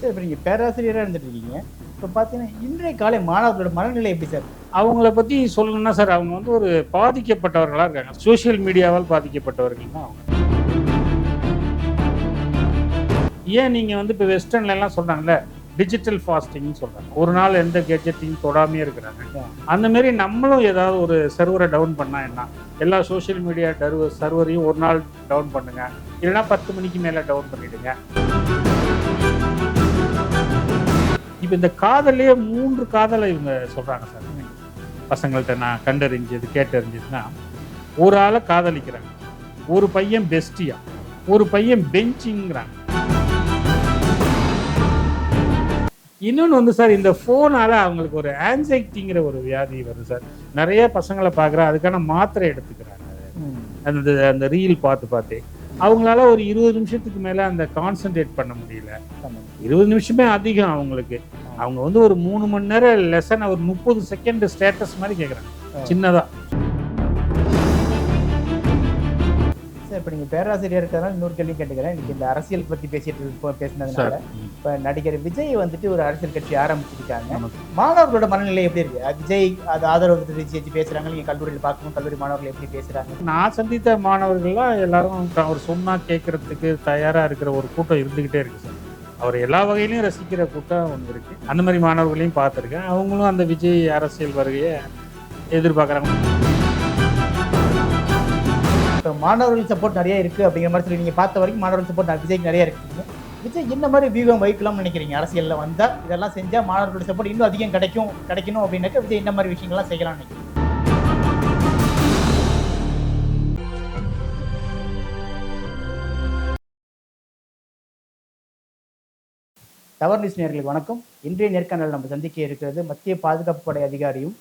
Sir இப்போ நீங்கள் பேராசிரியராக இருந்துட்டு இருக்கீங்க இப்போ பார்த்தீங்கன்னா இன்றைய காலை மாணவர்களோட மனநிலை எப்படி சார்? அவங்கள பற்றி சொல்லணும்னா சார் அவங்க வந்து ஒரு பாதிக்கப்பட்டவர்களாக இருக்காங்க. சோஷியல் மீடியாவால் பாதிக்கப்பட்டவர்கள் தான் அவங்க. ஏன் நீங்கள் வந்து இப்போ வெஸ்டர்ன்ல எல்லாம் சொல்கிறாங்கல்ல டிஜிட்டல் ஃபாஸ்டிங்னு சொல்கிறாங்க ஒரு நாள் எந்த கெட்ஜெட்டையும் தொடாமையே இருக்கிறாங்க. அந்த மாதிரி நம்மளும் ஏதாவது ஒரு சர்வரை டவுன் பண்ணால் என்ன? எல்லா சோஷியல் மீடியா டர்வ சர்வரையும் ஒரு நாள் டவுன் பண்ணுங்க. இல்லைன்னா பத்து மணிக்கு மேலே டவுன் பண்ணிடுங்க. இப்போ இந்த காதல்லையே மூன்று காதலை இவங்க சொல்கிறாங்க சார். பசங்கள்கிட்ட நான் கண்டறிஞ்சது கேட்டறிஞ்சதுன்னா ஒரு ஆளை காதலிக்கிறாங்க. ஒரு பையன் பெஸ்டியா ஒரு பையன் பெஞ்சிங்கிறாங்க இன்னொன்று வந்து சார் இந்த ஃபோனால் அவங்களுக்கு ஒரு ஆன்சைட்டிங்கிற ஒரு வியாதி வருது சார். நிறைய பசங்களை பார்க்குறேன் அதுக்கான மாத்திரை எடுத்துக்கிறாங்க. அந்த அந்த ரீல் பார்த்து பார்த்து அவங்களால ஒரு இருபது நிமிஷத்துக்கு மேலே அந்த கான்சென்ட்ரேட் பண்ண முடியல. இருபது நிமிஷமே அதிகம் அவங்களுக்கு. அவங்க வந்து ஒரு மூணு மணி நேரம் லெசன் ஒரு முப்பது செகண்ட் ஸ்டேட்டஸ் மாதிரி கேட்குறாங்க சின்னதா. இப்போ நீங்கள் பேராசிரியர் இருக்கிறதுனால இன்னொரு கேள்வி கேட்டுக்கிறேன். இன்னைக்கு இந்த அரசியல் பற்றி பேசிட்டு இருப்போம் பேசினதுனால இப்போ நடிகர் விஜய் வந்துட்டு ஒரு அரசியல் கட்சி ஆரம்பிச்சிருக்காங்க. மாணவர்களோட மனநிலை எப்படி இருக்கு? விஜய் அது ஆதரவு தெரிவிச்சு பேசுறாங்க நீங்கள் கல்லூரியில் பார்க்கணும் கல்லூரி மாணவர்கள் எப்படி பேசுறாங்க? நான் சந்தித்த மாணவர்கள்லாம் எல்லாரும் அவர் சொன்னா கேட்கறதுக்கு தயாரா இருக்கிற ஒரு கூட்டம் இருந்துகிட்டே இருக்கு சார். அவர் எல்லா வகையிலையும் ரசிக்கிற கூட்டம் ஒன்று இருக்கு. அந்த மாதிரி மாணவர்களையும் பார்த்துருக்கேன். அவங்களும் அந்த விஜய் அரசியல் வருகையை எதிர்பார்க்குறாங்க. இப்போ மாணவர்கள் சப்போர்ட் நிறைய இருக்குது அப்படிங்கிற மாதிரி சொல்லி நீங்கள் பார்த்த வரைக்கும் மாணவர்கள் சப்போர்ட் விஜய்க்கு நிறைய இருக்குது விஜய் என்ன மாதிரி வியூகம் வைக்கலாம்னு நினைக்கிறீங்க? அரசியலில் வந்தால் இதெல்லாம் செஞ்சால் மாணவர்களோட சப்போர்ட் இன்னும் அதிகம் கிடைக்கும் கிடைக்கணும் அப்படின்னாக்க விஜய் என்ன மாதிரி விஷயங்கள்லாம் செய்யலாம்னு நினைக்கிறீங்க? டவர் நியூஸ் நேர்களுக்கு வணக்கம். இன்றைய நேர்காணல் நம்ம சந்திக்க இருக்கிறது மத்திய பாதுகாப்பு படை அதிகாரியும்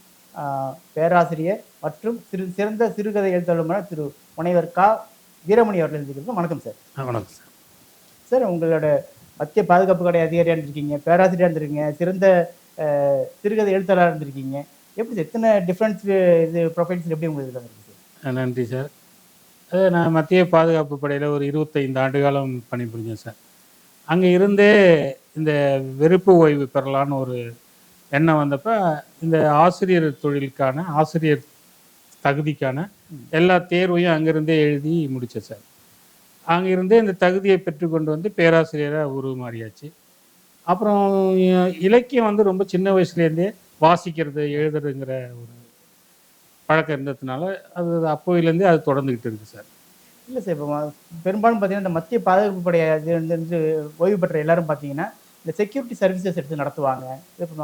பேராசிரியர் மற்றும் சிறு சிறந்த சிறுகதை எழுத்தாளருமான திரு முனைவர் கா வீரமணி அவர்கள் இருக்கிறது வணக்கம் சார். வணக்கம் சார். சார் உங்களோட மத்திய பாதுகாப்பு படை அதிகாரியாக இருந்திருக்கீங்க பேராசிரியராக இருந்திருக்கீங்க சிறந்த சிறுகதை எழுத்தாளராக இருந்திருக்கீங்க. எப்படி சார் எத்தனை டிஃப்ரென்ஸ் இது ப்ரொஃபைல்ஸ் எப்படி உங்களுக்கு இதில் இருக்கு சார்? அஹ் நன்றி சார். அது நான் மத்திய பாதுகாப்பு படையில் ஒரு இருபத்தைந்து ஆண்டு காலம் பணிபுரிஞ்சேன் சார். அங்கே இருந்தே இந்த வெறுப்பு ஓய்வு பெறலான்னு ஒரு எண்ணம் வந்தப்ப இந்த ஆசிரியர் தொழிலுக்கான ஆசிரியர் தகுதிக்கான எல்லா தேர்வையும் அங்கிருந்தே எழுதி முடித்தேன் சார். அங்கிருந்தே இந்த தகுதியை பெற்றுக்கொண்டு வந்து பேராசிரியராக உருமாறியாச்சு. அப்புறம் இலக்கியம் வந்து ரொம்ப சின்ன வயசுலேருந்தே வாசிக்கிறது எழுதுறதுங்கிற ஒரு பழக்கம் இருந்ததுனால அது அப்போயிலேருந்தே அது தொடர்ந்துக்கிட்டு இருக்கு சார். இல்லை சார் இப்போ பெரும்பாலும் பார்த்தீங்கன்னா இந்த மத்திய பாதுகாப்பு படை வந்து ஓய்வு பெற்ற எல்லாரும் பார்த்தீங்கன்னா இந்த செக்யூரிட்டி சர்வீசஸ் எடுத்து நடத்துவாங்க.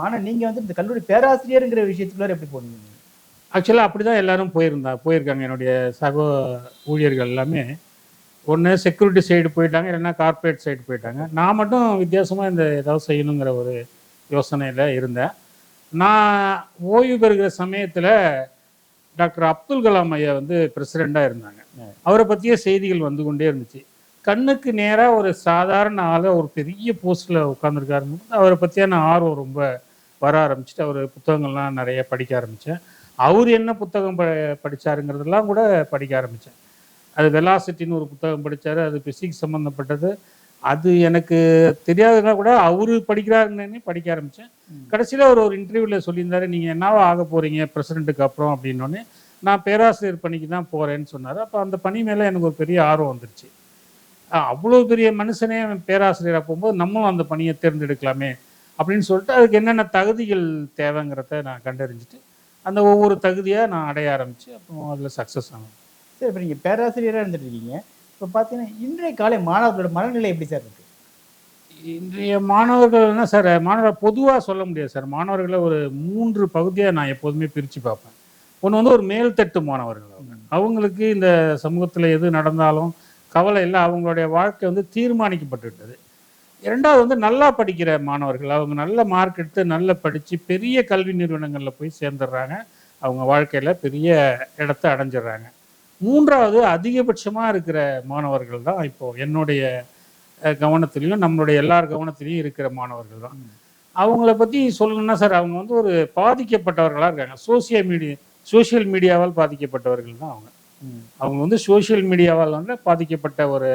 ஆனால் நீங்கள் வந்து இந்த கல்லூரி பேராசிரியருங்கிற விஷயத்துக்குள்ள எப்படி போனீங்க? ஆக்சுவலாக அப்படி தான் எல்லாரும் போயிருந்தா போயிருக்காங்க. என்னுடைய சக ஊழியர்கள் எல்லாமே. ஒன்று செக்யூரிட்டி சைடு போயிட்டாங்க இல்லைன்னா கார்ப்பரேட் சைடு போயிட்டாங்க. நான் மட்டும் வித்தியாசமாக இந்த ஏதாவது செய்யணுங்கிற ஒரு யோசனையில் இருந்தேன். நான் ஓய்வு பெறுகிற சமயத்தில் டாக்டர் அப்துல் கலாம் ஐயா வந்து பிரசிடெண்ட்டாக இருந்தாங்க. அவரை பற்றிய செய்திகள் வந்து கொண்டே இருந்துச்சு. கண்ணுக்கு நேராக ஒரு சாதாரண ஆளை ஒரு பெரிய போஸ்ட்டில் உட்காந்துருக்காருன்னு அவரை பற்றியான ஆர்வம் ரொம்ப வர ஆரம்பிச்சுட்டு அவர் புத்தகங்கள்லாம் நிறைய படிக்க ஆரம்பித்தேன் அவர் என்ன புத்தகம் ப படித்தாருங்கிறதெல்லாம் கூட படிக்க ஆரம்பித்தேன் அது வெலாசிட்டின்னு ஒரு புத்தகம் படித்தார் அது பிசிக்ஸ் சம்மந்தப்பட்டது அது எனக்கு தெரியாதுன்னா கூட அவர் படிக்கிறாருன்னு படிக்க ஆரம்பித்தேன் கடைசியில் அவர் ஒரு இன்டர்வியூவில் சொல்லியிருந்தாரு நீங்கள் என்னவா ஆக போகிறீங்க பிரசிடெண்ட்டுக்கு அப்புறம் அப்படின்னோடனே நான் பேராசிரியர் பணிக்கு தான் போகிறேன்னு சொன்னார். அப்போ அந்த பணி மேலே எனக்கு ஒரு பெரிய ஆர்வம் வந்துருச்சு. அவ்வளோ பெரிய மனுஷனே பேராசிரியராக போகும்போது நம்மளும் அந்த பணியை தேர்ந்தெடுக்கலாமே அப்படின்னு சொல்லிட்டு அதுக்கு என்னென்ன தகுதிகள் தேவைங்கிறத நான் கண்டறிஞ்சிட்டு அந்த ஒவ்வொரு தகுதியாக நான் அடைய ஆரம்பித்து அப்புறம் அதில் சக்ஸஸ் ஆனேன். சார் இப்போ நீங்கள் பேராசிரியராக இருந்துட்டு இருக்கீங்க இப்போ பார்த்தீங்கன்னா இன்றைய காலை மாணவர்களோட மனநிலை எப்படி சார் இருக்கு? இன்றைய மாணவர்கள் என்ன சார் மாணவர் பொதுவாக சொல்ல முடியாது சார். மாணவர்களை ஒரு மூன்று பகுதியாக நான் எப்போதுமே பிரித்து பார்ப்பேன். ஒன்று வந்து ஒரு மேல்தட்டு மாணவர்கள் அவங்க. அவங்களுக்கு இந்த சமூகத்தில் எது நடந்தாலும் கவலை இல்லை. அவங்களுடைய வாழ்க்கை வந்து தீர்மானிக்கப்பட்டுவிட்டது. இரண்டாவது வந்து நல்லா படிக்கிற மாணவர்கள் அவங்க நல்ல மார்க் எடுத்து நல்லா படித்து பெரிய கல்வி நிறுவனங்களில் போய் சேர்ந்துடுறாங்க. அவங்க வாழ்க்கையில் பெரிய இடத்த அடைஞ்சிடுறாங்க. மூன்றாவது அதிகபட்சமாக இருக்கிற மாணவர்கள் தான் இப்போது என்னுடைய கவனத்திலையும் நம்மளுடைய எல்லார் கவனத்திலையும் இருக்கிற மாணவர்கள் தான். அவங்கள பற்றி சொல்லணும்னா சார் அவங்க வந்து ஒரு பாதிக்கப்பட்டவர்களாக இருக்காங்க. சோசியல் மீடியா சோஷியல் மீடியாவால் பாதிக்கப்பட்டவர்கள் தான் அவங்க. அவங்க வந்து சோஷியல் மீடியாவால் வந்து பாதிக்கப்பட்ட ஒரு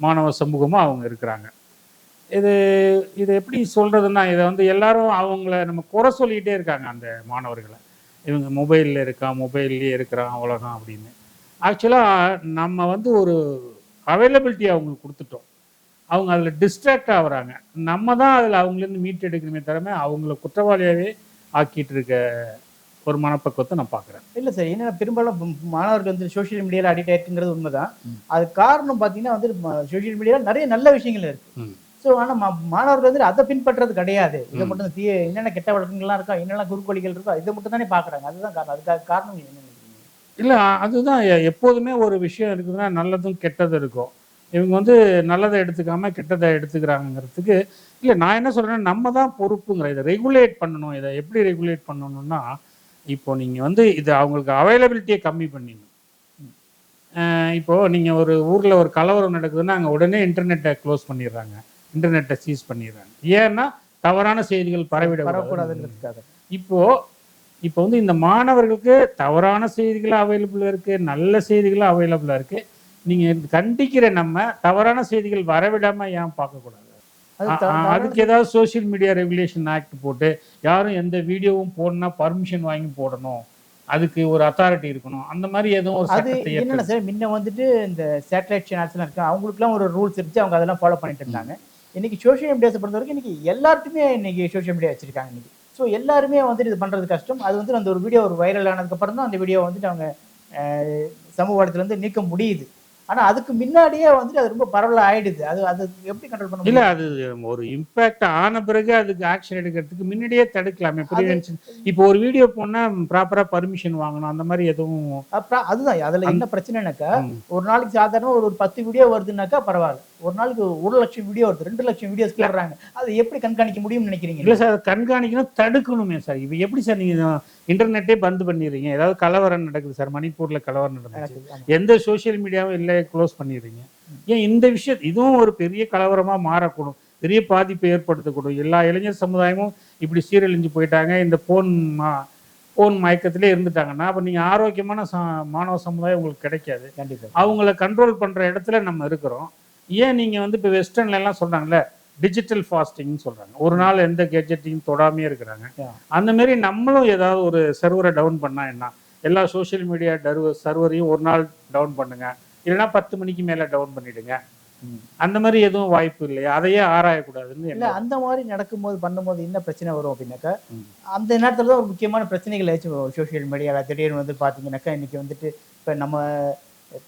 மாணவ சமூகமாக அவங்க இருக்கிறாங்க. இது இது எப்படி சொல்கிறதுன்னா இதை வந்து எல்லாரும் அவங்கள நம்ம குறை சொல்லிக்கிட்டே இருக்காங்க அந்த மாணவர்களை. இவங்க மொபைலில் இருக்கான் மொபைல்லேயே இருக்கிறான் அவ்வளோதான் அப்படின்னு. ஆக்சுவலாக நம்ம வந்து ஒரு அவைலபிலிட்டி அவங்களுக்கு கொடுத்துட்டோம். அவங்க அதில் டிஸ்ட்ராக்ட் ஆகுறாங்க. நம்ம தான் அதில் அவங்களேருந்து மீட் எடுக்கணுமே தரமே அவங்கள குற்றவாளியாகவே ஆக்கிட்டு இருக்க ஒரு மனப்பக்குவத்தை நான் பார்க்குறேன். இல்ல சார் என்னன்னா பெரும்பாலும் மாணவர்கள் வந்து சோஷியல் மீடியால அடிக்ட் ஆயிருக்குங்கிறது உண்மைதான். அது காரணம் பாத்தீங்கன்னா வந்து சோஷியல் மீடியால நிறைய நல்ல விஷயங்கள் இருக்கு. ஸோ ஆனா மா- மாணவர்கள் வந்து அதை பின்பற்றது கிடையாது. இதை. மட்டும் தீய என்னென்ன கெட்ட வழக்கங்கள்லாம் இருக்கா என்னென்ன குறுக்கோளிகள் இருக்கோ இதை மட்டும் தானே பாக்குறாங்க அதுதான் காரணம். அதுக்காக காரணம் என்ன இல்லை அதுதான் எப்போதுமே ஒரு விஷயம் இருக்குதுன்னா நல்லதும் கெட்டதும் இருக்கும். இவங்க வந்து நல்லதை எடுத்துக்காம கெட்டதை எடுத்துக்கிறாங்கங்கிறதுக்கு இல்லை நான் என்ன சொல்றேன்னா நம்ம தான் பொறுப்புங்கிற இதை ரெகுலேட் பண்ணணும். இதை எப்படி ரெகுலேட் பண்ணணும்னா இப்போ நீங்கள் வந்து இது அவங்களுக்கு அவைலபிலிட்டியை கம்மி பண்ணிடணும். அஹ் இப்போ நீங்கள் ஒரு ஊரில் ஒரு கலவரம் நடக்குதுன்னா அங்கே உடனே இன்டர்நெட்டை க்ளோஸ் பண்ணிடுறாங்க. இன்டர்நெட்டை சீஸ் பண்ணிடுறாங்க. ஏன்னா தவறான செய்திகள் பரவிட வரக்கூடாதுங்கிறதுக்காக இப்போ இப்போ வந்து இந்த மாணவர்களுக்கு தவறான செய்திகள் அவைலபிள் இருக்கு நல்ல செய்திகள் அவைலபிளா இருக்கு. நீங்க கண்டிக்கிற நம்ம தவறான செய்திகள் வரவிடாம ஏன் பார்க்கக்கூடாது? அதுக்கு ஏதாவது சோஷியல் மீடியா ரெகுலேஷன் ஆக்ட் போட்டு யாரும் எந்த வீடியோவும் போடணும்னா பர்மிஷன் வாங்கி போடணும். அதுக்கு ஒரு அத்தாரிட்டி இருக்கணும். அந்த மாதிரி எதுவும் ஒரு அது என்னென்ன சார்? முன்ன வந்துட்டு இந்த சேட்டலைட் சேனல்ஸ்லாம் இருக்கு. அவங்களுக்குலாம் ஒரு ரூல்ஸ் இருந்துச்சு. அவங்க அதெல்லாம் ஃபாலோ பண்ணிட்டு இருந்தாங்க. இன்னைக்கு சோஷியல் மீடியாஸை பொறுத்த வரைக்கும் இன்னைக்கு எல்லாருக்குமே இன்னைக்கு சோஷியல் மீடியா வச்சிருக்காங்க இன்னைக்கு. ஸோ எல்லாருமே வந்துட்டு இது பண்றது கஷ்டம். அது வந்து அந்த ஒரு வீடியோ ஒரு வைரல் ஆனதுக்கு அப்புறம் தான் அந்த வீடியோ வந்துட்டு அவங்க சமூக வலைத்துல இருந்து நீக்க முடியுது. ஆனா அதுக்கு முன்னாடியே வந்துட்டு அது ரொம்ப பரவலா ஆயிடுது. அது அது எப்படி கண்ட்ரோல் பண்ண இல்ல அது ஒரு இம்பாக்ட் ஆன பிறகு அதுக்கு ஆக்ஷன் எடுக்கிறதுக்கு முன்னாடியே தடுக்கலாமே ப்ரிவென்ஷன் இப்போ ஒரு வீடியோ போனா ப்ராப்பரா பர்மிஷன் வாங்கணும் அந்த மாதிரி எதுவும் அப்புறம் அதுதான் அதுல என்ன பிரச்சனைனாக்கா. ஒரு நாளைக்கு சாதாரண ஒரு ஒரு பத்து வீடியோ வருதுன்னாக்கா பரவாயில்ல. ஒரு நாளைக்கு ஒரு லட்சம் வீடியோ வருது. ரெண்டு லட்சம் வீடியோஸ் போடுறாங்க அது எப்படி கண்காணிக்க முடியும்னு நினைக்கிறீங்க? இல்ல சார் கண்காணிக்கணும் தடுக்கணுமே சார். இப்போ எப்படி சார் நீங்க இன்டர்நெட்டே பந்து பண்ணிடுறீங்க? ஏதாவது கலவரம் நடக்குது சார். மணிப்பூர்ல கலவரம் ஆமா. எந்த சோஷியல் மீடியாவும் இல்லை க்ளோஸ் பண்ணிடுறீங்க. ஏன் இந்த விஷயம் இதுவும் ஒரு பெரிய கலவரமா மாறக்கூடும். பெரிய பாதிப்பை ஏற்படுத்தக்கூடும். எல்லா இளைஞர் சமுதாயமும் இப்படி சீரழிஞ்சு போயிட்டாங்க. இந்த போன் போன் மயக்கத்திலே இருந்துட்டாங்கன்னா அப்போ நீங்க ஆரோக்கியமான ச- மாணவ சமுதாயம் உங்களுக்கு கிடைக்காது. கண்டிப்பா. அவங்கள கண்ட்ரோல் பண்ற இடத்துல நம்ம இருக்கிறோம். ஏன் நீங்க வந்து இப்போ வெஸ்டர்ன்ல எல்லாம் சொல்றாங்கல்ல டிஜிட்டல் ஃபாஸ்டிங்னு சொல்றாங்க. ஒரு நாள் எந்த கெஜெட்டையும் தொடாமையே இருக்கிறாங்க. அந்த மாதிரி நம்மளும் ஏதாவது ஒரு சர்வரை டவுன் பண்ணா என்ன? எல்லா சோஷியல் மீடியா டர்வ சர்வரையும் ஒரு நாள் டவுன் பண்ணுங்க. இல்லைன்னா பத்து மணிக்கு மேல டவுன் பண்ணிடுங்க. ம். அந்த மாதிரி எதுவும் வாய்ப்பு இல்லையா? அதையே ஆராயக்கூடாதுன்னு இல்ல அந்த மாதிரி நடக்கும்போது பண்ணும்போது என்ன பிரச்சனை வரும் அப்படின்னாக்கா. அந்த நேரத்துல தான் ஒரு முக்கியமான பிரச்சனைகள் ஏதாச்சும் சோஷியல் மீடியால திடீர்னு வந்து பாத்தீங்கன்னாக்கா இன்னைக்கு வந்துட்டு இப்ப நம்ம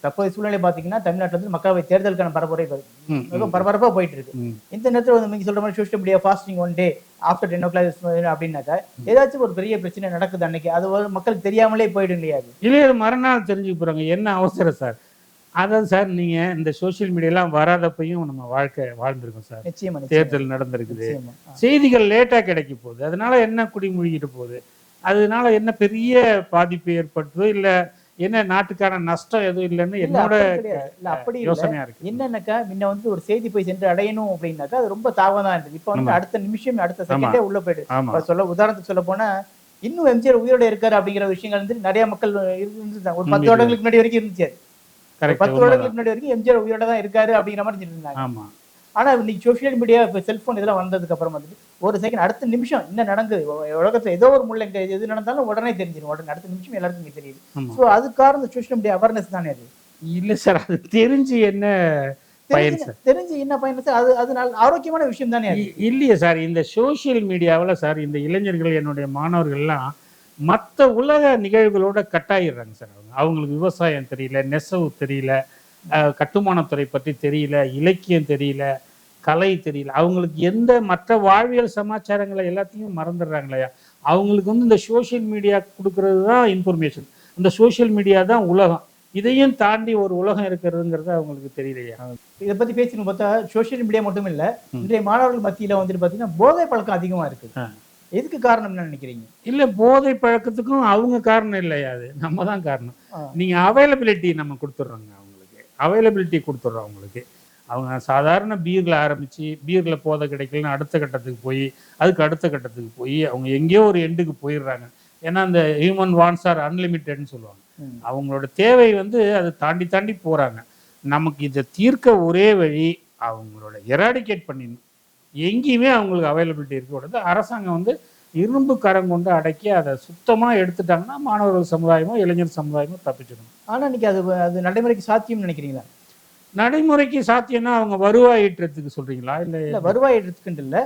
தற்போதைய சூழ்நிலை பாத்தீங்கன்னா தமிழ்நாட்டுல வந்து மக்களவை தேர்தலுக்கான பரப்புரை இப்ப ம், மிக ம், பரபரப்பா போயிட்டு இருக்கு. இந்த நேரத்துல வந்து நீங்க சொல்ற மாதிரி social media fasting one day after ten o'clock அப்படின்னாக்கா ஏதாச்சும் ஒரு பெரிய பிரச்சனை நடக்குது அன்னைக்கு அது ஒரு மக்களுக்கு தெரியாமலே போயிடும் இல்லையா இல்லையே மறுநாள் தெரிஞ்சுக்க போறாங்க. என்ன அவசரம் சார்? அதான் சார் நீங்க இந்த சோஷியல் மீடியாலாம் வராதப்பையும் நம்ம வாழ்க்கை வாழ்ந்திருக்கோம் சார். நிச்சயமா தேர்தல் நடந்திருக்குது. செய்திகள் லேட்டா கிடைக்க போகுது. அதனால என்ன குடிமூழ்கிட்டு போகுது? அதனால என்ன பெரிய பாதிப்பு ஏற்படுதோ இல்ல என்ன நாட்டுக்கான நஷ்டம் எதுவும் இல்லைன்னு இல்ல, என்னோட அப்படி யோசனையா இருக்கு. என்னன்னாக்கா முன்ன வந்து ஒரு செய்தி போய் சென்று அடையணும் அப்படின்னாக்கா அது ரொம்ப தாவம் தான் இருந்தது. இப்போ வந்து. அடுத்த நிமிஷம் அடுத்த செகண்டே உள்ள போயிடுது. சொல்ல உதாரணத்துக்கு சொல்ல போனா இன்னும் எம்ஜிஆர் உயிரோட இருக்காரு அப்படிங்கிற விஷயங்கள் வந்து நிறைய மக்கள் இருந்துட்டாங்க ஒரு பத்து வருடங்களுக்கு முன்னாடி வரைக்கும் இருந்துச்சு. பத்து வருடங்களுக்கு முன்னாடி வரைக்கும் எம்ஜிஆர் உயிரோட தான் இருக்காரு அப்படிங்கிற மாதிரி சொல்லிட்டு இருந்தாங்க ஆமா ஆனா இன்னைக்கு சோஷியல் மீடியா இப்போ செல்போன் இதெல்லாம் வந்ததுக்கு அப்புறம் வந்துட்டு ஒரு செகண்ட் அடுத்த நிமிஷம் என்ன நடக்குது உ- உலகத்துல ஏதோ ஒரு முள்ள எது நடந்தாலும் உடனே தெரிஞ்சிடும் உடனே அடுத்த நிமிஷம் எல்லாருக்கும் தெரியுது. ஸோ அது காரணம் சோஷியல் மீடியா அவேர்னஸ் தானே அது? இல்ல சார் அது தெரிஞ்சு என்ன தெரிஞ்சு என்ன பயன் சார்? அது அது நல்ல ஆரோக்கியமான விஷயம் தானே இல்லையே சார் இந்த சோஷியல் மீடியாவில் சார் இந்த இளைஞர்கள் என்னுடைய மாணவர்கள்லாம் மற்ற உலக நிகழ்வுகளோட கட்டாயிடுறாங்க சார் அவங்க. அவங்களுக்கு விவசாயம் தெரியல நெசவு தெரியல கட்டுமானத்துறை பற்றி தெரியல இலக்கியம் தெரியல கலை தெரியல. அவங்களுக்கு எந்த மற்ற வாழ்வியல் சமாச்சாரங்களை எல்லாத்தையும் மறந்துடுறாங்களையா அவங்களுக்கு வந்து இந்த சோஷியல் மீடியா கொடுக்கறது தான் இன்ஃபர்மேஷன் இந்த சோஷியல் மீடியா தான் உலகம். இதையும் தாண்டி ஒரு உலகம் இருக்கிறதுங்கிறது அவங்களுக்கு தெரியலையா. இதை பத்தி பேசணும் பார்த்தா சோஷியல் மீடியா மட்டும் இல்ல. இன்றைய மாணவர்கள் மத்தியில வந்துட்டு பாத்தீங்கன்னா போதை பழக்கம் அதிகமா இருக்கு. எதுக்கு காரணம் என்ன நினைக்கிறீங்க? இல்ல போதை பழக்கத்துக்கும் அவங்க காரணம் இல்லையா அது? நம்ம தான் காரணம். நீங்க அவைலபிலிட்டி நம்ம கொடுத்துட்றோங்க அவங்களுக்கு. அவைலபிலிட்டி கொடுத்துட்றோம் அவங்களுக்கு. அவங்க சாதாரண பீர்ல ஆரம்பிச்சு பீர்ல போதை கிடைக்கலன்னு அடுத்த கட்டத்துக்கு போய் அதுக்கு அடுத்த கட்டத்துக்கு போய் அவங்க எங்கேயோ ஒரு எண்டுக்கு போயிடுறாங்க. ஏன்னா அந்த ஹியூமன் வான்ஸ் ஆர் அன்லிமிட்டட்னு சொல்லுவாங்க. அவங்களோட தேவை வந்து அதை தாண்டி தாண்டி போறாங்க. நமக்கு இதை தீர்க்க ஒரே வழி அவங்களோட எராடிகேட் பண்ணிடணும். எங்கேயுமே அவங்களுக்கு அவைலபிலிட்டி இருக்கக்கூடாது அரசாங்கம் வந்து இரும்பு கரம் கொண்டு அடக்கி அதை சுத்தமாக எடுத்துட்டாங்கன்னா மாணவர்கள் சமுதாயமோ இளைஞர் சமுதாயமோ தப்பிச்சிடும். ஆனா இன்னைக்கு அது அது நடைமுறைக்கு சாத்தியம்னு நினைக்கிறீங்களா? நடைமுறைக்கு சாத்தியம்னா அவங்க வருவாய் ஈட்டுறதுக்கு சொல்றீங்களா? இல்லை இல்ல வருவாய் எடுத்துக்கிட்டு இல்ல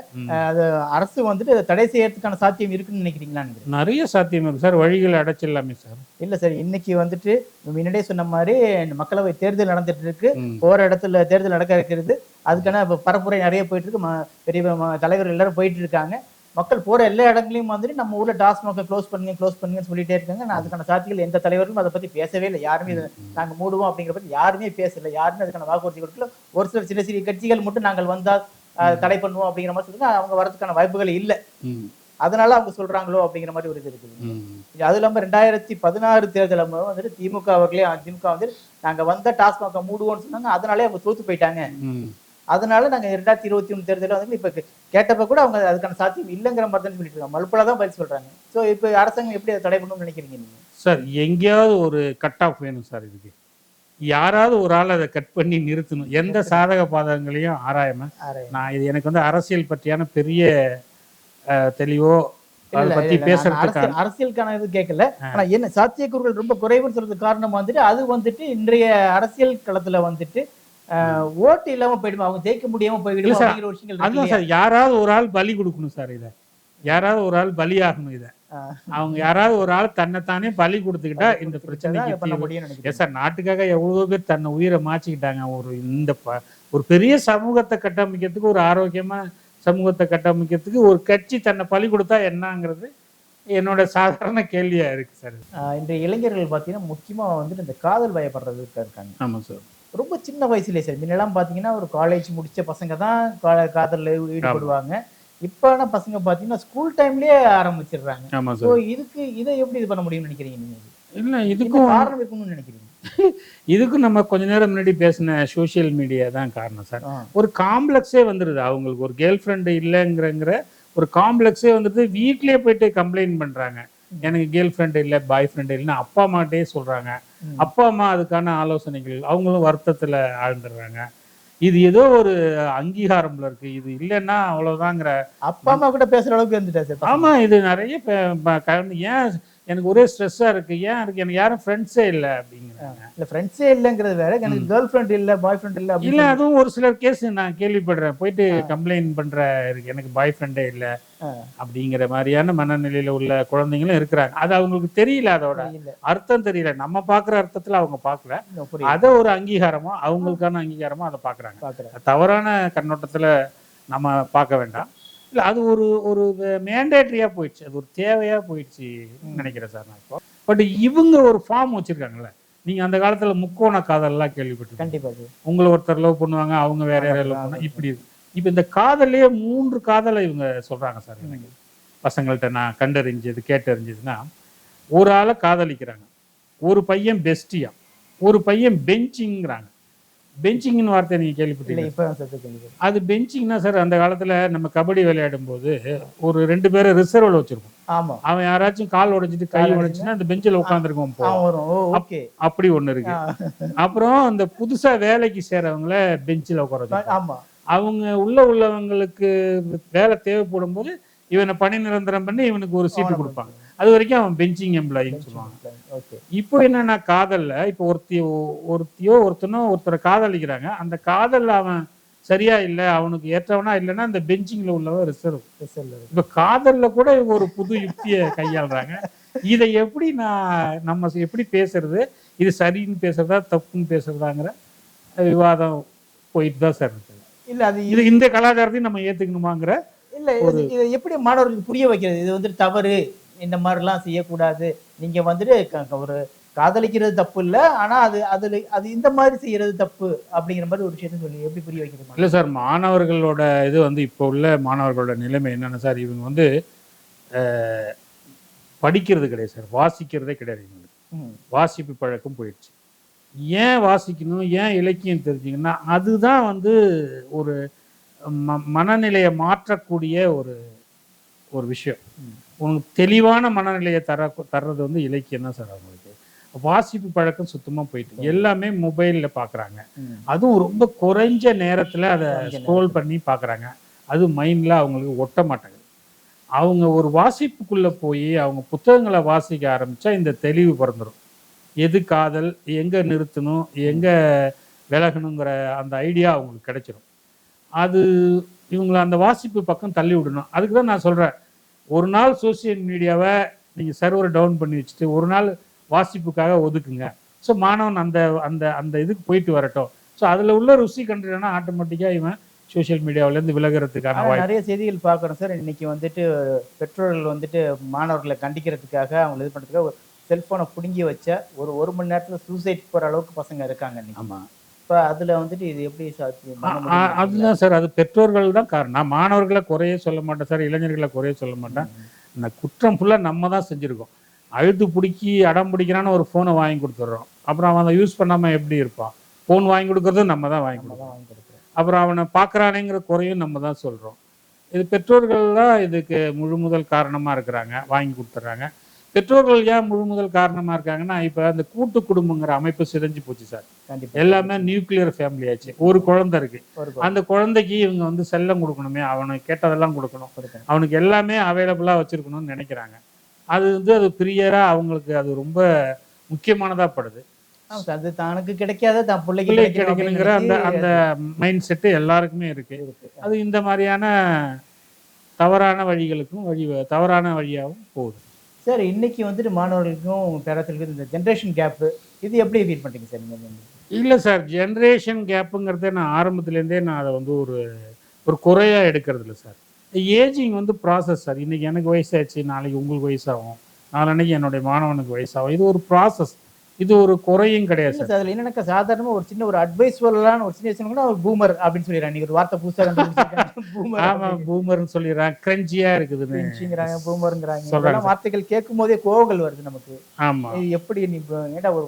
அது அரசு வந்துட்டு தடை செய்யறதுக்கான சாத்தியம் இருக்குன்னு நினைக்கிறீங்களான்னு நிறைய சாத்தியம் இருக்கு சார். வழிகள் அடைச்சிடலாமே சார். இல்ல சார் இன்னைக்கு வந்துட்டு முன்னாடியே சொன்ன மாதிரி மக்களவை தேர்தல் நடந்துட்டு இருக்கு. போற இடத்துல தேர்தல் நடக்க இருக்கிறது அதுக்கான இப்ப பரப்புரை நிறைய போயிட்டு இருக்கு. பெரிய தலைவர் எல்லாரும் போயிட்டு இருக்காங்க. மக்கள் போற எல்லா இடங்களையும் வந்துட்டு நம்ம ஊர்ல டாஸ்மாக க்ளோஸ் பண்ணுங்க க்ளோஸ் பண்ணுங்கன்னு சொல்லிட்டே இருக்காங்க. நான் அதுக்கான சாத்தியங்கள் எந்த தலைவரும் அதை பத்தி பேசவே இல்லை. யாருமே இதை நாங்க மூடுவோம் அப்படிங்கிற பத்தி யாருமே பேசல. யாருமே அதுக்கான வாக்குறுதி கொடுக்கல. ஒரு சில சில சிறிய கட்சிகள் மட்டும் நாங்கள் வந்தால் தடை பண்ணுவோம் அப்படிங்கிற மாதிரி சொல்லுங்க அவங்க வரதுக்கான வாய்ப்புகள் இல்லை. அதனால அவங்க சொல்றாங்களோ அப்படிங்கிற மாதிரி ஒரு இது இருக்குது. அது இல்லாம ரெண்டாயிரத்தி பதினாறு தேர்தல் வந்துட்டு திமுக அவர்களே திமுக வந்து நாங்க வந்த டாஸ்மாக மூடுவோம்னு சொன்னாங்க. அதனாலே அவங்க தோத்து போயிட்டாங்க. அதனால நாங்க ரெண்டாயிரத்தி இருபத்தி ஒண்ணு தேர்தலில் வந்து இப்ப கேட்டப்ப கூட அவங்க அதுக்கான சாத்தியம் இல்லைங்கிற மாதிரி தான் சொல்லிட்டு இருக்காங்க. மறுப்பலா தான் பதில் சொல்றாங்க. சோ இப்ப அரசாங்கம் எப்படி அதை தடை பண்ணணும்னு நினைக்கிறீங்க நீங்க? சார் எங்கேயாவது ஒரு கட் ஆஃப் வேணும் சார் இதுக்கு. யாராவது ஒரு ஆள் அதை கட் பண்ணி நிறுத்தணும். எந்த சாதக பாதகங்களையும் ஆராயாம. ஆராய- நான் இது எனக்கு வந்து அரசியல் பற்றியான பெரிய தெளிவோ அதை பத்தி அரசியல் அரசியலுக்கான இது கேட்கல ஆனா என்ன சாத்தியக்கூறுகள் ரொம்ப குறைவுன்னு சொல்றதுக்கு காரணம் வந்துட்டு அது வந்துட்டு இன்றைய அரசியல் களத்துல வந்துட்டு ஓட்டு இல்லாம போயிடுமா? அவங்க ஜெயிக்க முடியாம போயிடுமா சார், அப்படிங்கிற விஷயங்கள் யாராவது ஒரு ஆள் பலி கொடுக்கணும் சார் இதை. யாராவது ஒரு ஆள் பலியாகணும் இதை. அவங்க யாராவது ஒரு ஆள் தன்னைத்தானே பலி கொடுத்துக்கிட்டா இந்த? பிரச்சனைக்கு பண்ண சார் நாட்டுக்காக எவ்வளவோ பேர் தன்னை உயிரை மாச்சிக்கிட்டாங்க ஒரு இந்த ஒரு பெரிய சமூகத்தை கட்டமைக்கிறதுக்கு ஒரு ஆரோக்கியமா சமூகத்தை கட்டமைக்கிறதுக்கு ஒரு கட்சி தன்னை பலி கொடுத்தா என்னங்கிறது என்னோட சாதாரண கேள்வியா இருக்கு சார். இன்றைய இளைஞர்கள் பார்த்தீங்கன்னா முக்கியமா வந்துட்டு இந்த காதல் பயப்படுறதுக்கு இருக்காங்க. ஆமா சார். ரொம்ப சின்ன வயசுலயே சார். முன்னெல்லாம் பார்த்தீங்கன்னா ஒரு காலேஜ் முடிச்ச பசங்க தான் கா- காதல்ல ஈடுபடுவாங்க. இப்ப பசங்க பார்த்தீங்கன்னா ஸ்கூல் டைம்லயே ஆரம்பிச்சிடுறாங்க. ஸோ இதுக்கு இதை எப்படி இது பண்ண முடியும்னு நினைக்கிறீங்க நீங்க? இல்ல இதுக்கு இதுக்கும் காரணம் இருக்கும்னு நினைக்கிறீங்க? இதுக்கும் நம்ம கொஞ்ச நேரம் முன்னாடி பேசின சோஷியல் மீடியா தான் காரணம் சார். ஒரு காம்ப்ளெக்ஸே வந்துடுது அவங்களுக்கு ஒரு கேர்ள் ஃப்ரெண்டு இல்லைங்கிறங்கிற ஒரு காம்ப்ளெக்ஸே வந்துட்டு வீட்லயே போயிட்டு கம்ப்ளைண்ட் பண்றாங்க. எனக்கு கேர்ள் ஃப்ரெண்டு இல்லை பாய் ஃப்ரெண்டு இல்லைன்னு அப்பா அம்மாட்டே சொல்றாங்க ம். அப்பா அம்மா அதுக்கான ஆலோசனைகள் அவங்களும் வருத்தத்துல ஆழ்ந்துடுறாங்க இது ஏதோ ஒரு அங்கீகாரம்ல இருக்கு இது இல்லைன்னா அவ்வளவுதாங்கிற அப்பா அம்மா கூட பேசுற அளவுக்கு இருந்துட்டா சார். ஆமா இது நிறைய ஏன் எனக்கு ஒரே ஸ்ட்ரெஸ்ஸா இருக்கு. ஏன்? இருக்கு எனக்கு யாரும் ஃப்ரெண்ட்ஸே இல்லை அப்படிங்கிறாங்க. இல்ல ஃப்ரெண்ட்ஸே இல்லைங்கிறது வேற. எனக்கு கேர்ள் ஃப்ரெண்ட் இல்ல பாய் ஃப்ரெண்ட் இல்ல இல்ல அதுவும் ஒரு சிலர் கேஸ் நான் கேள்விப்படுறேன். போயிட்டு கம்ப்ளைண்ட் பண்ற இருக்கு. எனக்கு பாய் ஃப்ரெண்டே இல்ல. அப்படிங்கிற மாதிரியான மனநிலையில உள்ள குழந்தைங்களும் இருக்கிறாங்க. அது அவங்களுக்கு தெரியல அதோட. அர்த்தம் தெரியல. நம்ம பாக்குற அர்த்தத்துல அவங்க பார்க்கல. அதை ஒரு அங்கீகாரமா அவங்களுக்கான அங்கீகாரமா அதை பாக்குறாங்க பாக்குறேன் தவறான கண்ணோட்டத்துல நம்ம பார்க்க வேண்டாம். இல்ல அது ஒரு ஒரு மேண்டேட்டரியா போயிடுச்சு. அது ஒரு தேவையா போயிடுச்சு நினைக்கிறேன் சார் நான் இப்போ. பட் இவங்க ஒரு ஃபார்ம் வச்சிருக்காங்கல்ல. நீங்க அந்த காலத்துல முக்கோண காதல்லாம் கேள்விப்பட்டிருக்கீங்க. கண்டிப்பா சார். உங்களை ஒருத்தர் லவ் பண்ணுவாங்க அவங்க வேற யாரையும் லவ் பண்ணுவாங்க இப்படி இப்போ இந்த காதல்லையே மூன்று காதலை இவங்க சொல்றாங்க சார் எனக்கு. பசங்கள்கிட்ட நான் கண்டறிஞ்சது கேட்டறிஞ்சதுன்னா ஒரு ஆளை காதலிக்கிறாங்க. ஒரு பையன் பெஸ்டியா ஒரு பையன் பெஞ்சிங்கிறாங்க பெஞ்சிங்னு வார்த்தை நீங்க இல்ல கேள்விப்பட்டீங்க அது பெஞ்சிங்னா சார் அந்த காலத்துல நம்ம கபடி விளையாடும் போது ஒரு ரெண்டு பேரை ரிசர்வ்ல வச்சிருப்போம். ஆமா. அவன் யாராச்சும் கால் உடைச்சிட்டு கை உடைச்சுன்னா அந்த பெஞ்சில் உட்காந்துருக்கோம் ஓகே. அப்படி ஒண்ணு இருக்கு. அப்புறம் அந்த புதுசா வேலைக்கு சேரவங்கள பெஞ்சில் உட்கார. ஆமா. அவங்க உள்ள உள்ளவங்களுக்கு வேலை தேவைப்படும் போது இவனை பணி நிரந்தரம் பண்ணி இவனுக்கு ஒரு சீட்டு கொடுப்பாங்க. அது வரைக்கும் அவன் பெஞ்சிங் எம்ப்ளாயின்னு சொல்லுவாங்க. ஓகே இப்போ என்னன்னா காதல்ல இப்போ ஒருத்தி ஒருத்தியோ ஒருத்தனோ ஒருத்தரை காதலிக்கிறாங்க. அந்த காதல்ல அவன் சரியா இல்லை அவனுக்கு ஏற்றவனா இல்லைன்னா அந்த பெஞ்சிங்ல உள்ளவன் ரிசர்வ் இப்ப காதல்ல கூட இவங்க ஒரு புது யுக்தியை கையாளுறாங்க. இதை எப்படி நான் நம்ம எப்படி பேசுறது? இது சரின்னு பேசுறதா தப்புன்னு பேசுறதாங்கிற விவாதம் போயிட்டு தான் சார் இருக்கு. இல்ல அது இது இந்த கலாச்சாரத்தையும் நம்ம ஏத்துக்கணுமாங்கிற இல்ல இது இதை எப்படி மாணவர்களுக்கு புரிய வைக்கிறது? இது வந்துட்டு தவறு. இந்த மாதிரிலாம் செய்யக்கூடாது. நீங்க வந்துட்டு ஒரு காதலிக்கிறது தப்பு இல்ல. ஆனா அது அதுல அது இந்த மாதிரி செய்யறது தப்பு அப்படிங்கிற மாதிரி ஒரு விஷயத்த சொல்லி எப்படி புரிய வைக்கிறது இல்லை சார் மாணவர்களோட இது வந்து இப்போ உள்ள மாணவர்களோட நிலைமை என்னென்ன சார்? இவங்க வந்து படிக்கிறது கிடையாது சார். வாசிக்கிறதே கிடையாது இவங்களுக்கு. ம், வாசிப்பு பழக்கம் போயிடுச்சு. ஏன் வாசிக்கணும்? ஏன் இலக்கியம் தெரிஞ்சுக்கணும்னா அதுதான் வந்து ஒரு ம மனநிலையை மாற்றக்கூடிய ஒரு ஒரு விஷயம். ம். உனக்கு தெளிவான மனநிலையை தர தர்றது வந்து இலக்கியம் தான் சார் அவங்களுக்கு வாசிப்பு பழக்கம் சுத்தமா போயிட்டு எல்லாமே மொபைல்ல பாக்குறாங்க. ம். அதுவும் ரொம்ப குறைஞ்ச நேரத்துல அதை ஸ்க்ரோல் பண்ணி பாக்குறாங்க. அது மைண்டில் அவங்களுக்கு ஒட்ட மாட்டாங்க அவங்க ஒரு வாசிப்புக்குள்ளே போய் அவங்க புத்தகங்களை வாசிக்க ஆரம்பித்தா இந்த தெளிவு பிறந்துடும் எது காதல் எங்கே நிறுத்தணும் எங்கே விலகணுங்கிற அந்த ஐடியா அவங்களுக்கு கிடைச்சிடும் அது இவங்களை அந்த வாசிப்பு பக்கம் தள்ளி விடணும். அதுக்கு தான் நான் சொல்கிறேன் ஒரு நாள் சோஷியல் மீடியாவை நீங்கள் சர்வரை டவுன் பண்ணி வச்சுட்டு ஒரு நாள் வாசிப்புக்காக ஒதுக்குங்க. ஸோ மாணவன் அந்த அந்த அந்த இதுக்கு போயிட்டு வரட்டும். ஸோ அதில் உள்ள ருசி கண்டுனா ஆட்டோமேட்டிக்காக இவன் சோஷியல் மீடியாவிலேருந்து விலகிறதுக்கான நிறைய செய்திகள் பார்க்குறோம் சார் இன்னைக்கு வந்துட்டு பெற்றோர்கள் வந்துட்டு மாணவர்களை கண்டிக்கிறதுக்காக அவங்களை இது பண்ணுறதுக்காக ஒரு செல்போனை பிடுங்கி வச்ச ஒரு ஒரு மணி நேரத்தில் சூசைட் போகிற அளவுக்கு பசங்க இருக்காங்க ஆமாம் இப்போ அதில் வந்துட்டு இது எப்படி சாத்தியம் அதுதான் சார் அது பெற்றோர்கள் தான் காரணம். நான் மாணவர்களை குறைய சொல்ல மாட்டேன் சார் இளைஞர்களை குறைய சொல்ல மாட்டேன். இந்த குற்றம் ஃபுல்லாக நம்ம தான் செஞ்சுருக்கோம். அழுத்து பிடிக்கி அடம் பிடிக்கிறான்னு ஒரு ஃபோனை வாங்கி கொடுத்துட்றோம். அப்புறம் அவன் அதை யூஸ் பண்ணாமல் எப்படி இருப்பான்? ஃபோன் வாங்கி கொடுக்கறதும் நம்ம தான் வாங்கி தான் வாங்கி கொடுக்குறோம். அப்புறம் அவனை பார்க்குறானேங்கிற குறையும் நம்ம தான் சொல்கிறோம் இது பெற்றோர்கள் தான் இதுக்கு முழு முதல் காரணமாக இருக்கிறாங்க. வாங்கி கொடுத்துட்றாங்க. பெற்றோர்கள் ஏன் முழு முதல் காரணமாக இருக்காங்கன்னா இப்போ அந்த கூட்டு குடும்பங்கிற அமைப்பு சிதைஞ்சு போச்சு சார். எல்லாமே நியூக்ளியர் ஃபேமிலி ஆச்சு. ஒரு குழந்தை இருக்கு. அந்த குழந்தைக்கு இவங்க வந்து செல்லம் கொடுக்கணுமே அவனுக்கு கேட்டதெல்லாம் கொடுக்கணும். அவனுக்கு எல்லாமே அவைலபிளாக வச்சிருக்கணும்னு நினைக்கிறாங்க. அது வந்து அது பிரியராக அவங்களுக்கு அது ரொம்ப முக்கியமானதாக படுது. அது தனக்கு கிடைக்காத தான் பிள்ளைக்கு கிடைக்கணுங்கிற அந்த அந்த மைண்ட் செட்டு எல்லாருக்குமே இருக்கு. அது இந்த மாதிரியான தவறான வழிகளுக்கும் வழி தவறான வழியாகவும் போகுது. சார் இன்னைக்கு வந்துட்டு மாணவர்களுக்கும் உங்க இந்த ஜென்ரேஷன் கேப்பு இது எப்படி ஃபீல் பண்ணுறீங்க சார் நீங்க இல்லை சார் ஜென்ரேஷன் கேப்புங்கிறத நான் ஆரம்பத்துலேருந்தே நான் அதை வந்து ஒரு ஒரு குறையாக எடுக்கிறது இல்லை சார் ஏஜிங் வந்து ப்ராசஸ் சார். இன்னைக்கு எனக்கு வயசாச்சு நாளைக்கு உங்களுக்கு வயசாகும். நாளன்னைக்கு என்னுடைய மாணவனுக்கு வயசாகும். இது ஒரு ப்ராசஸ் இது ஒரு குறையும் கிடையாது அதுல என்னன்னா சாதாரணமா ஒரு சின்ன ஒரு அட்வைஸ் சொல்லலாம்னு ஒரு சின்ன கூட ஒரு பூமர் அப்படின்னு சொல்லிடுறாங்க. நீங்க ஒரு வார்த்தை புதுசா பூமர் ஆமாம் பூமர்னு சொல்லிடுறேன் கிரன்ச்சியாக பிஞ்சுங்கிறாங்க பூமருங்கிறாங்க இதெல்லாம் வார்த்தைகள் கேட்கும் போதே கோவங்கள் வருது நமக்கு. ஆமாம் எப்படி நீ ஏன்டா ஒரு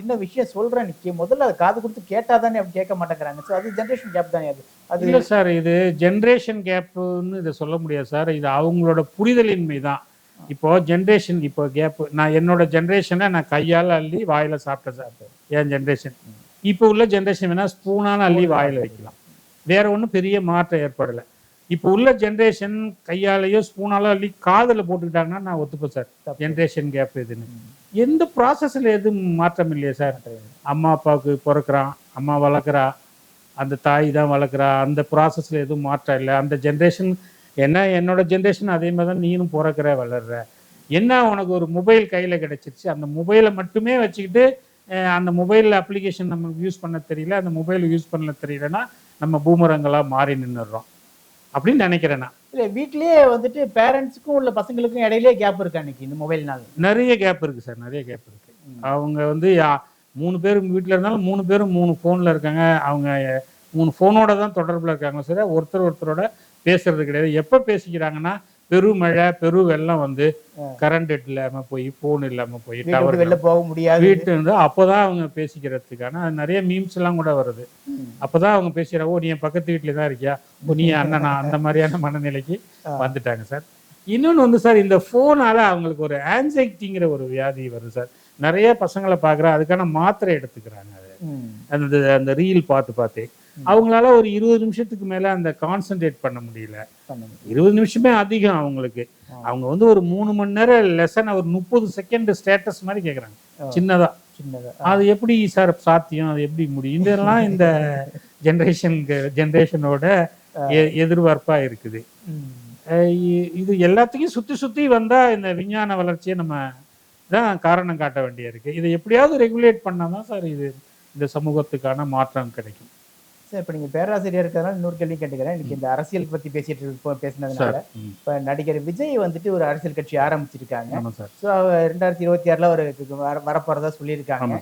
சின்ன விஷயம் சொல்றேன். நீ முதல்ல அதை காது கொடுத்து கேட்டாதானே அப்படி கேட்க மாட்டேங்கிறாங்க. ஸோ அது ஜென்ரேஷன் கேப் தானே அது. அது இல்லை சார் இது ஜென்ரேஷன் கேப்புன்னு இதை சொல்ல முடியாது சார். இது அவங்களோட புரிதலின்மை தான் இப்போ ஜென்ரேஷன் இப்போ கேப்பு நான் என்னோட ஜென்ரேஷனை நான் கையால் அள்ளி வாயில சாப்பிட்டேன் சார் என் ஜென்ரேஷன் இப்போ உள்ள ஜென்ரேஷன் வேணா ஸ்பூனால அள்ளி வாயில வைக்கலாம். வேற ஒன்றும் பெரிய மாற்றம் ஏற்படலை. இப்போ உள்ள ஜென்ரேஷன் கையாலேயோ ஸ்பூனாலோ அள்ளி காதில் போட்டுக்கிட்டாங்கன்னா நான் ஒத்துப்பேன் சார். ஜென்ரேஷன் கேப் இதுன்னு எந்த ப்ராசஸில் எதுவும் மாற்றம் இல்லையா சார். அம்மா அப்பாவுக்கு பிறக்கிறான். அம்மா வளர்க்குறா. அந்த தாய் தான் வளர்க்குறா. அந்த ப்ராசஸில் எதுவும் மாற்றம் இல்லை. அந்த ஜென்ரேஷன் என்ன என்னோட ஜென்ரேஷன் அதே மாதிரி தான் நீனும் பிறக்கிற வளர்ற. என்ன உனக்கு ஒரு மொபைல் கையில் கிடைச்சிருச்சு? அந்த மொபைலை மட்டுமே வச்சுக்கிட்டு அந்த மொபைலில் அப்ளிகேஷன் நமக்கு யூஸ் பண்ண தெரியல அந்த மொபைல் யூஸ் பண்ண தெரியலன்னா நம்ம பூமரங்களாக மாறி நின்றுடுறோம் அப்படின்னு நினைக்கிறேன் நான். இல்ல வீட்லயே வந்துட்டு பேரண்ட்ஸுக்கும் உள்ள பசங்களுக்கும் இடையிலே கேப் இருக்கா இன்னைக்கு இந்த மொபைல்னால நிறைய கேப் இருக்குது சார் நிறைய கேப் இருக்குது அவங்க வந்து யா- மூணு பேர் வீட்டில் இருந்தாலும் மூணு பேரும் மூணு ஃபோனில் இருக்காங்க. அவங்க மூணு ஃபோனோட தான் தொடர்பில் இருக்காங்க. சரி ஒருத்தர் ஒருத்தரோட பேசுறது கிடையாது. எப்போ பேசிக்கிறாங்கன்னா பெருமழை பெரு வெள்ளம் வந்து கரண்ட் இல்லாமல் போய் ஃபோன் இல்லாமல் போய் டவர் வெளில போக முடியாது. வீட்டு இருந்து அப்போதான் அவங்க பேசிக்கிறதுக்கான நிறைய மீம்ஸ் எல்லாம் கூட வருது. அப்பதான் அவங்க பேசுகிறாங்க ஓ நீ என் பக்கத்து வீட்டில் தான் இருக்கியா? ஓ நீ அண்ணனா? அந்த மாதிரியான மனநிலைக்கு வந்துட்டாங்க சார். இன்னொன்று வந்து சார் இந்த ஃபோனால அவங்களுக்கு ஒரு ஆன்சைட்டிங்கிற ஒரு வியாதி வருது சார். நிறைய பசங்களை பார்க்குறேன் அதுக்கான மாத்திரை எடுத்துக்கிறாங்க. அந்த அந்த ரீல் பார்த்து பார்த்து. அவங்களால ஒரு இருபது நிமிஷத்துக்கு மேலே அந்த கான்சென்ட்ரேட் பண்ண முடியல. இருபது நிமிஷமே அதிகம் அவங்களுக்கு. அவங்க வந்து ஒரு மூணு மணி நேரம் லெசனை ஒரு முப்பது செகண்ட் ஸ்டேட்டஸ் மாதிரி கேட்குறாங்க சின்னதா. சின்னதா. அது எப்படி சார் சாத்தியம்? அது எப்படி முடியும் இதெல்லாம் இந்த ஜென்ரேஷனுக்கு ஜென்ரேஷனோட எதிர்பார்ப்பா இருக்குது. இது எல்லாத்துக்கும் சுத்தி சுத்தி வந்தா இந்த விஞ்ஞான வளர்ச்சியை நம்ம தான் காரணம் காட்ட வேண்டிய இருக்கு இதை எப்படியாவது ரெகுலேட் பண்ணாதான் சார் இது இந்த சமூகத்துக்கான மாற்றம் கிடைக்கும். சார் இப்ப நீங்க பேராசிரியர் இருக்கிறதுனால இன்னொரு கேள்வி கேட்டுக்கிறேன். இன்னைக்கு இந்த அரசியல் பத்தி பேசிட்டு பேசினதுனால. இப்ப நடிகர் விஜய் வந்துட்டு ஒரு அரசியல் கட்சி ஆரம்பிச்சிருக்காங்க. ஸோ ரெண்டாயிரத்தி இருபத்தி ஆறுல ஒரு வர வரப்போறதா சொல்லியிருக்காங்க.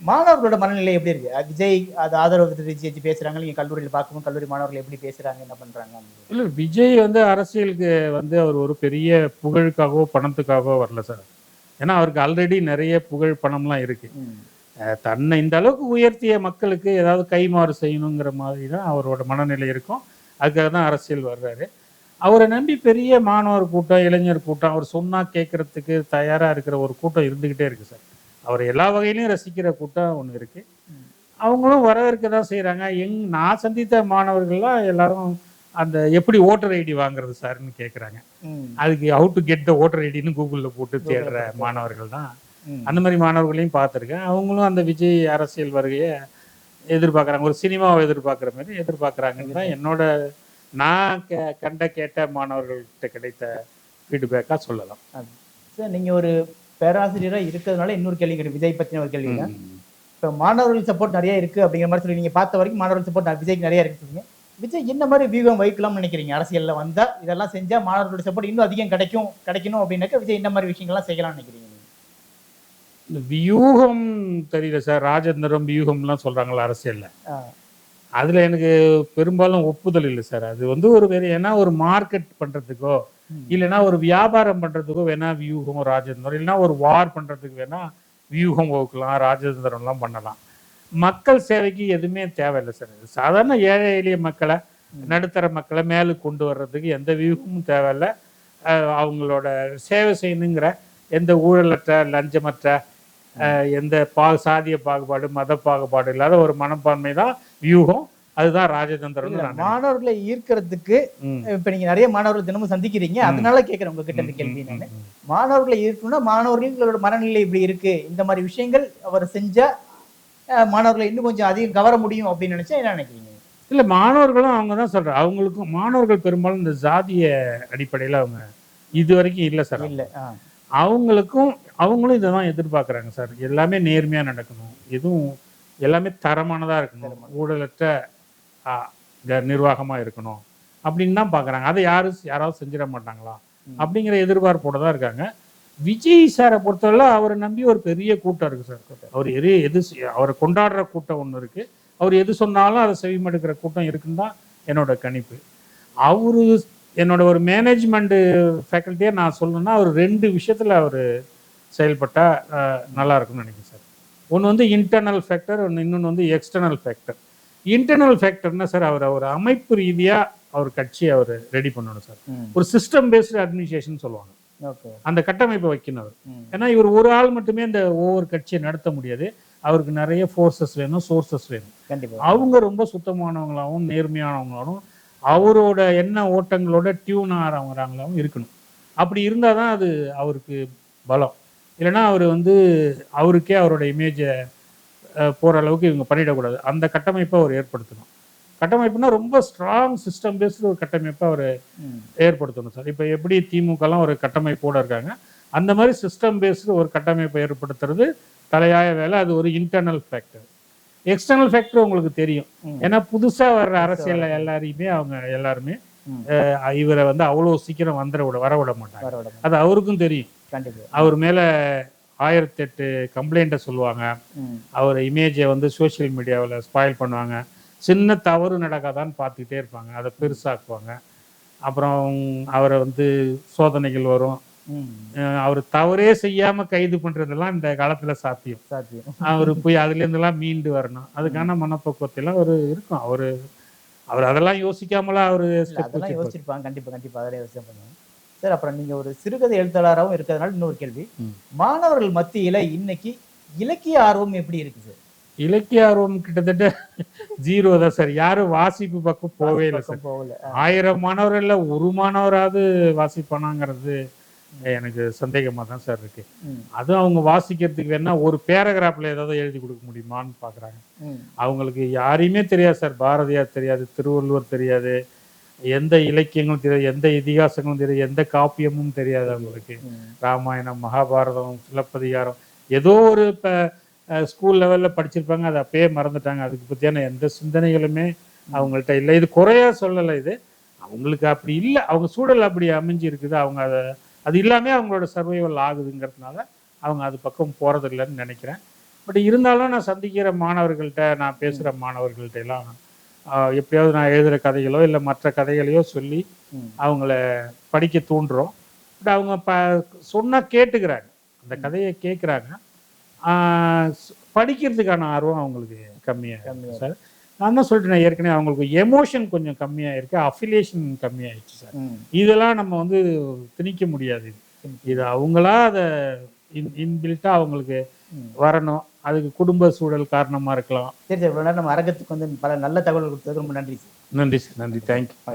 மாணவர்களோட மனநிலை எப்படி இருக்கு? விஜய் அது ஆதரவு தெரிவிச்சு பேசுறாங்க நீங்க கல்லூரியில் பார்க்கும்போது கல்லூரி மாணவர்கள் எப்படி பேசுறாங்க என்ன பண்றாங்க? இல்ல விஜய் வந்து அரசியலுக்கு வந்து அவர் ஒரு பெரிய புகழுக்காகவோ பணத்துக்காகவோ வரல சார். ஏன்னா அவருக்கு ஆல்ரெடி நிறைய புகழ் பணம்லாம் இருக்கு. தன்னை இந்த அளவுக்கு உயர்த்திய மக்களுக்கு ஏதாவது கைமாறு செய்யணுங்கிற மாதிரி தான் அவரோட மனநிலை இருக்கும். அதுக்காக தான் அரசியல் வர்றாரு. அவரை நம்பி பெரிய மாணவர் கூட்டம் இளைஞர் கூட்டம் அவர் சொன்னா கேட்கறதுக்கு தயாரா இருக்கிற ஒரு கூட்டம் இருந்துகிட்டே இருக்கு சார். அவர் எல்லா வகையிலையும் ரசிக்கிற கூட்டம் ஒன்று இருக்கு. அவங்களும் வரவேற்க தான் செய்கிறாங்க எங் நான் சந்தித்த மாணவர்கள்லாம் எல்லாரும் அந்த எப்படி ஓட்டர் ஐடி வாங்குறது சார்னு கேட்குறாங்க அதுக்கு how to get the voter ஐடின்னு கூகுளில் போட்டு தேடுற மாணவர்கள் தான். அந்த மாதிரி மாணவர்களையும் பார்த்துருக்கேன். அவங்களும் அந்த விஜய் அரசியல் வருகையை எதிர்பார்க்குறாங்க. ஒரு சினிமாவை எதிர்பார்க்குற மாதிரி எதிர்பார்க்குறாங்கன்னு தான் என்னோட நான் கே- கண்ட கேட்ட மாணவர்கள்ட்ட கிடைத்த ஃபீட்பேக்காக சொல்லலாம். சார் நீங்க ஒரு பேராசிரியரா இருக்கிறதுனால இன்னொரு கேள்வி கேட்டு விஜய் பத்தின ஒரு கேள்வி இப்போ மாணவர்கள் சப்போர்ட் நிறைய இருக்கு அப்படிங்கிற மாதிரி சொல்லி நீங்க பார்த்த வரைக்கும் மாணவர்கள் சப்போர்ட் விஜய்க்கு நிறைய இருக்கு சொல்றீங்க விஜய் என்ன மாதிரி வியூகம் வைக்கலாம்னு நினைக்கிறீங்க? அரசியல்ல வந்தா இதெல்லாம் செஞ்சா மாணவர்களோட சப்போர்ட் இன்னும் அதிகம் கிடைக்கும் கிடைக்கணும் அப்படின்னாக்க விஜய் என்ன மாதிரி விஷயங்கள்லாம் செய்யலாம்னு நினைக்கிறீங்க? இந்த வியூகம் தெரியல சார்? ராஜேந்திரம் வியூகம்லாம் சொல்கிறாங்களா அரசியலில். அதில் எனக்கு பெரும்பாலும் ஒப்புதல் இல்லை சார். அது வந்து ஒரு வேறு ஏன்னா ஒரு மார்க்கெட் பண்ணுறதுக்கோ. இல்லைன்னா ஒரு வியாபாரம் பண்ணுறதுக்கோ வேணா வியூகம் ராஜேந்திரம் இல்லைன்னா ஒரு வார் பண்ணுறதுக்கு வேணா வியூகம் வகுக்கலாம் ராஜேந்திரம்லாம் பண்ணலாம். மக்கள் சேவைக்கு எதுவுமே தேவையில்லை சார். சாதாரண ஏழை எளிய மக்களை நடுத்தர மக்களை மேலே கொண்டு வர்றதுக்கு எந்த வியூகமும் தேவையில்ல. அவங்களோட சேவை செய்யணுங்கிற எந்த ஊழலற்ற லஞ்சமற்ற எந்த பா சாதிய பாகுபாடு மத பாகுபாடு இல்லாத ஒரு மனப்பான்மை தான் வியூகம். அதுதான் நினைக்கிறேன். மாணவர்களை ஈர்க்கிறதுக்கு. இப்ப நீங்க நிறைய மாணவர்கள் தினமும் சந்திக்கிறீங்க. அதனால கேட்கிறேன் உங்ககிட்ட இந்த கேள்வி நான். மாணவர்களை ஈர்க்கணும்னா மாணவர்களோட மனநிலை இப்படி இருக்கு. இந்த மாதிரி விஷயங்கள் அவர் செஞ்சா மாணவர்களை இன்னும் கொஞ்சம் அதிகம் கவர முடியும் அப்படின்னு நினைச்சா என்ன நினைக்கிறீங்க? இல்ல மாணவர்களும் அவங்க தான் சொல்றாங்க அவங்களுக்கும் மாணவர்கள் பெரும்பாலும் இந்த ஜாதிய அடிப்படையில அவங்க இது வரைக்கும் இல்லை சார். இல்ல அவங்களுக்கும் அவங்களும் இதை தான் எதிர்பார்க்குறாங்க சார். எல்லாமே நேர்மையா நடக்கணும். எதுவும் எல்லாமே தரமானதா இருக்கணும். ஊழலற்ற ஆ, இந்த நிர்வாகமா இருக்கணும். அப்படின்னு தான் பார்க்குறாங்க அதை யாரும் யாராவது செஞ்சிட மாட்டாங்களா. அப்படிங்கிற எதிர்பார்ப்போட தான் இருக்காங்க. விஜய் சாரை பொறுத்தவரை அவரை நம்பி ஒரு பெரிய கூட்டம் இருக்கு சார். அவர் எது எது அவரை கொண்டாடுற கூட்டம் ஒன்று இருக்கு. அவர் எது சொன்னாலும் அதை செவிமடுக்கிற கூட்டம் இருக்குன்னு தான் என்னோட கணிப்பு. அவரு என்னோட ஒரு மேனேஜ்மெண்ட் ஃபேக்கல்ட்டியாக நான் சொல்லணும்னா அவர் ரெண்டு விஷயத்தில் அவர் செயல்பட்டா அஹ், நல்லா இருக்கும்னு நினைக்கிறேன் சார். ஒன்று வந்து இன்டர்னல் ஃபேக்டர் ஒன்று இன்னொன்று வந்து எக்ஸ்டர்னல் ஃபேக்டர் இன்டர்னல் ஃபேக்டர்னா சார் அவர் அவர் அமைப்பு ரீதியாக அவர் கட்சியை அவர் ரெடி பண்ணணும் சார். ஒரு சிஸ்டம் பேஸ்டு அட்மினிஸ்ட்ரேஷன் சொல்லுவாங்க அந்த கட்டமைப்பை வைக்கணும். அவர் ஏன்னா இவர் ஒரு ஆள் மட்டுமே இந்த ஒவ்வொரு கட்சியை நடத்த முடியாது. அவருக்கு நிறைய ஃபோர்ஸஸ் வேணும் சோர்சஸ் வேணும். கண்டிப்பா. அவங்க ரொம்ப சுத்தமானவங்களாகவும் நேர்மையானவங்களாகவும் அவரோட எண்ண ஓட்டங்களோட டியூன் ஆகிறவங்களாகவும் இருக்கணும். அப்படி இருந்தால் தான் அது அவருக்கு பலம். இல்லைன்னா அவர் வந்து அவருக்கே அவரோட இமேஜை போகிற அளவுக்கு இவங்க பண்ணிடக்கூடாது. அந்த கட்டமைப்பை அவர் ஏற்படுத்தணும். கட்டமைப்புனா ரொம்ப ஸ்ட்ராங் சிஸ்டம் பேஸ்டு ஒரு கட்டமைப்பை அவர் ஏற்படுத்தணும் சார். இப்போ எப்படி திமுகலாம் ஒரு கட்டமைப்போட இருக்காங்க அந்த மாதிரி சிஸ்டம் பேஸ்டு ஒரு கட்டமைப்பை ஏற்படுத்துறது தலையாய வேலை. அது ஒரு இன்டர்னல் ஃபேக்டர் எக்ஸ்டர்னல் ஃபேக்டர் உங்களுக்கு தெரியும். ஏன்னா புதுசா வர்ற அரசியல்ல எல்லாரையுமே அவங்க எல்லாருமே இவரை வந்து அவ்வளோ சீக்கிரம் வந்துட விட வர விட மாட்டாங்க. அது அவருக்கும் தெரியும். அவர் மேல ஆயிரத்தெட்டு கம்ப்ளைண்ட்டை சொல்லுவாங்க. அவர் இமேஜை வந்து சோஷியல் மீடியாவில் ஸ்பாயில் பண்ணுவாங்க. சின்ன தவறு நடக்காதான்னு பார்த்துக்கிட்டே இருப்பாங்க. அதை பெருசாக்குவாங்க. அப்புறம் அவரை வந்து சோதனைகள் வரும். அவர் தவறே செய்யாம கைது பண்றதெல்லாம் இந்த காலத்துல சாத்தியம். சாத்தியம். அவர் போய் அதுல இருந்தெல்லாம் மீண்டு வரணும். அதுக்கான மனப்பக்குவத்தெல்லாம் ஒரு இருக்கும். அவரு அவர் அதெல்லாம் யோசிக்காமலா அவரு யோசிச்சிருப்பாங்க. கண்டிப்பா கண்டிப்பா. அதெல்லாம் யோசிச்சு பண்ணுவாங்க. சார் அப்புறம் நீங்க ஒரு சிறுகதை எழுத்தாளராகவும் இருக்கிறதுனால இன்னொரு கேள்வி. மாணவர்கள் மத்தியில இன்னைக்கு இலக்கிய ஆர்வம் எப்படி இருக்கு சார்? இலக்கிய ஆர்வம் கிட்டத்தட்ட ஜீரோ தான் சார். யாரும் வாசிப்பு பக்கம் போவே இல்லை சார். போகல. ஆயிரம் மாணவர்கள்ல ஒரு மாணவராவது வாசிப்பானாங்கிறது எனக்கு சந்தேகமா தான் சார் இருக்கு. அதுவும் அவங்க வாசிக்கிறதுக்கு வேணா ஒரு பேராகிராஃப்ல ஏதாவது எழுதி கொடுக்க முடியுமான்னு பாக்குறாங்க. அவங்களுக்கு யாரையுமே தெரியாது சார். பாரதியார் தெரியாது திருவள்ளுவர் தெரியாது. எந்த இலக்கியங்களும் தெரியாது எந்த இதிகாசங்களும் தெரியாது எந்த காப்பியமும் தெரியாது அவங்களுக்கு. ராமாயணம் மகாபாரதம் சிலப்பதிகாரம் ஏதோ ஒரு இப்போ ஸ்கூல் லெவலில் படிச்சிருப்பாங்க அதை அப்பயே மறந்துட்டாங்க. அதுக்கு பற்றியான எந்த சிந்தனைகளுமே அவங்கள்ட்ட இல்லை. இது குறையா சொல்லலை இது. அவங்களுக்கு அப்படி இல்லை. அவங்க சூழல் அப்படி அமைஞ்சு இருக்குது அவங்க அதை அது இல்லாமல் அவங்களோட சர்வைவல் ஆகுதுங்கிறதுனால அவங்க அது பக்கம் போகிறதில்லைன்னு நினைக்கிறேன். பட் இருந்தாலும் நான் சந்திக்கிற மாணவர்கள்ட்ட நான் பேசுகிற மாணவர்கள்ட்ட எல்லாம் எப்படியாவது நான் எழுதுகிற கதைகளோ இல்லை மற்ற கதைகளையோ சொல்லி. அவங்கள படிக்க தூண்டுறோம். பட் அவங்க ப சொன்னால் கேட்டுக்கிறாங்க. அந்த கதையை கேட்குறாங்க படிக்கிறதுக்கான ஆர்வம் அவங்களுக்கு கம்மியாக கம்மியா சார். நான் தான் சொல்லிட்டேன் ஏற்கனவே அவங்களுக்கு எமோஷன் கொஞ்சம் கம்மியாக இருக்கு அஃபிலியேஷன் கம்மியாயிடுச்சு சார். இதெல்லாம் நம்ம வந்து திணிக்க முடியாது. இது. இது அவங்களா அதை இன் இன்பில்ட்டாக அவங்களுக்கு. வரணும். அதுக்கு குடும்ப சூழல் காரணமாக இருக்கலாம். சரி சார். இவ்வளோ நேரம் நம்ம அரங்கத்துக்கு வந்து பல நல்ல தகவல் கொடுத்ததுக்கு ரொம்ப நன்றி சார். நன்றி சார். நன்றி. தேங்க்யூ